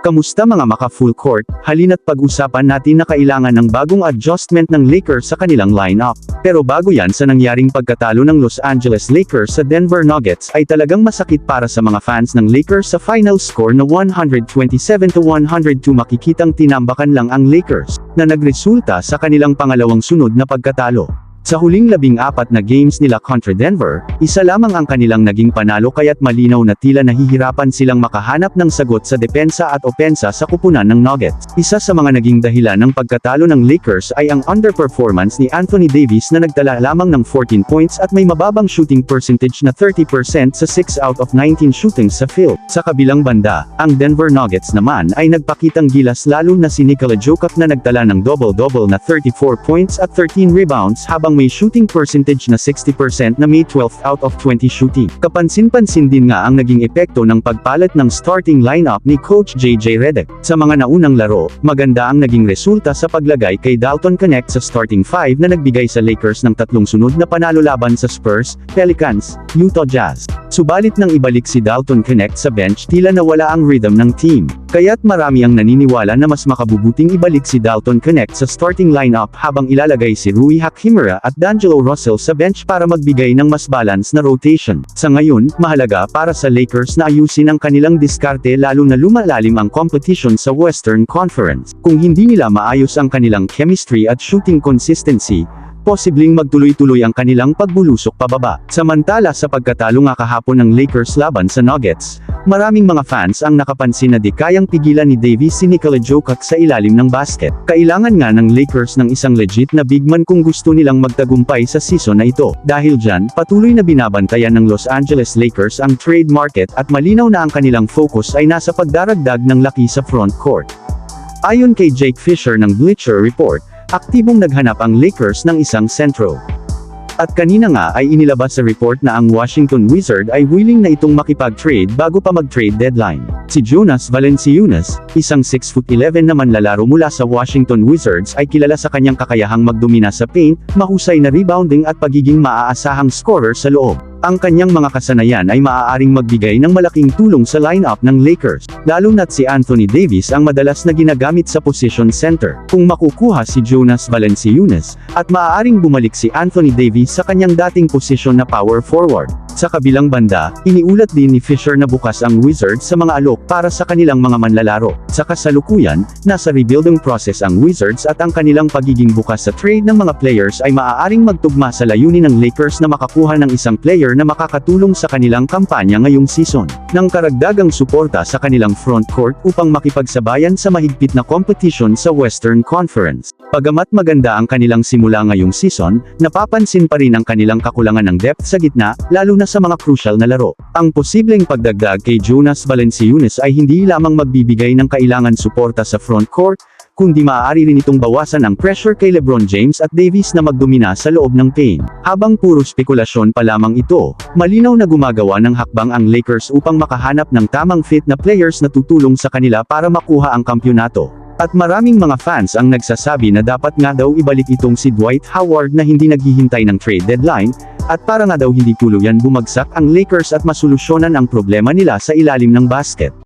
Kamusta mga maka full court, halina't pag-usapan natin na kailangan ng bagong adjustment ng Lakers sa kanilang lineup. Pero bago yan sa nangyaring pagkatalo ng Los Angeles Lakers sa Denver Nuggets ay talagang masakit para sa mga fans ng Lakers sa final score na 127-102 makikitang tinambakan lang ang Lakers, na nagresulta sa kanilang pangalawang sunod na pagkatalo. Sa huling labing apat na games nila kontra Denver, isa lamang ang kanilang naging panalo kaya't malinaw na tila nahihirapan silang makahanap ng sagot sa depensa at opensa sa kupunan ng Nuggets. Isa sa mga naging dahilan ng pagkatalo ng Lakers ay ang underperformance ni Anthony Davis na nagtala lamang ng 14 points at may mababang shooting percentage na 30% sa 6 out of 19 shootings sa field. Sa kabilang banda, ang Denver Nuggets naman ay nagpakitang gilas lalo na si Nikola Jokic na nagtala ng double-double na 34 points at 13 rebounds habang may shooting percentage na 60% na may 12 out of 20 shooting. Kapansin-pansin din nga ang naging epekto ng pagpalit ng starting lineup ni Coach JJ Redick. Sa mga naunang laro, maganda ang naging resulta sa paglagay kay Dalton Connect sa starting 5 na nagbigay sa Lakers ng tatlong sunod na panalo laban sa Spurs, Pelicans, Utah Jazz. Subalit nang ibalik si Dalton Connect sa bench tila nawala ang rhythm ng team. Kaya't marami ang naniniwala na mas makabubuting ibalik si Dalton Connect sa starting lineup habang ilalagay si Rui Hachimura at D'Angelo Russell sa bench para magbigay ng mas balance na rotation. Sa ngayon, mahalaga para sa Lakers na ayusin ang kanilang diskarte lalo na lumalalim ang competition sa Western Conference. Kung hindi nila maayos ang kanilang chemistry at shooting consistency, posibleng magtuloy-tuloy ang kanilang pagbulusok pababa. Samantala sa pagkatalo nga kahapon ng Lakers laban sa Nuggets, maraming mga fans ang nakapansin na di kayang pigilan ni Davis si Nikola Jokic sa ilalim ng basket. Kailangan nga ng Lakers ng isang legit na big man kung gusto nilang magtagumpay sa season na ito. Dahil dyan, patuloy na binabantayan ng Los Angeles Lakers ang trade market at malinaw na ang kanilang focus ay nasa pagdaragdag ng laki sa front court. Ayon kay Jake Fisher ng Bleacher Report, aktibong naghanap ang Lakers ng isang sentro. At kanina nga ay inilabas sa report na ang Washington Wizard ay willing na itong makipag-trade bago pa mag-trade deadline. Si Jonas Valanciunas, isang 6'11 na manlalaro mula sa Washington Wizards ay kilala sa kanyang kakayahang magdomina sa paint, mahusay na rebounding at pagiging maaasahang scorer sa loob. Ang kanyang mga kasanayan ay maaaring magbigay ng malaking tulong sa lineup ng Lakers, lalo na't si Anthony Davis ang madalas na ginagamit sa position center. Kung makukuha si Jonas Valanciunas, at maaaring bumalik si Anthony Davis sa kanyang dating posisyon na power forward. Sa kabilang banda, iniulat din ni Fisher na bukas ang Wizards sa mga alok para sa kanilang mga manlalaro. Sa kasalukuyan, nasa rebuilding process ang Wizards at ang kanilang pagiging bukas sa trade ng mga players ay maaaring magtugma sa layunin ng Lakers na makakuha ng isang player na makakatulong sa kanilang kampanya ngayong season, ng karagdagang suporta sa kanilang front court upang makipagsabayan sa mahigpit na competition sa Western Conference. Pagamat maganda ang kanilang simula ngayong season, napapansin pa rin ang kanilang kakulangan ng depth sa gitna, lalo na sa mga crucial na laro. Ang posibleng pagdagdag kay Jonas Valanciunas ay hindi lamang magbibigay ng kailangan suporta sa front court, kundi maaari rin itong bawasan ang pressure kay LeBron James at Davis na magdomina sa loob ng paint. Habang puro spekulasyon pa lamang ito, malinaw na gumagawa ng hakbang ang Lakers upang makahanap ng tamang fit na players na tutulong sa kanila para makuha ang kampyonato. At maraming mga fans ang nagsasabi na dapat nga daw ibalik itong si Dwight Howard na hindi naghihintay ng trade deadline, at para nga daw hindi tuluyan bumagsak ang Lakers at masolusyonan ang problema nila sa ilalim ng basket.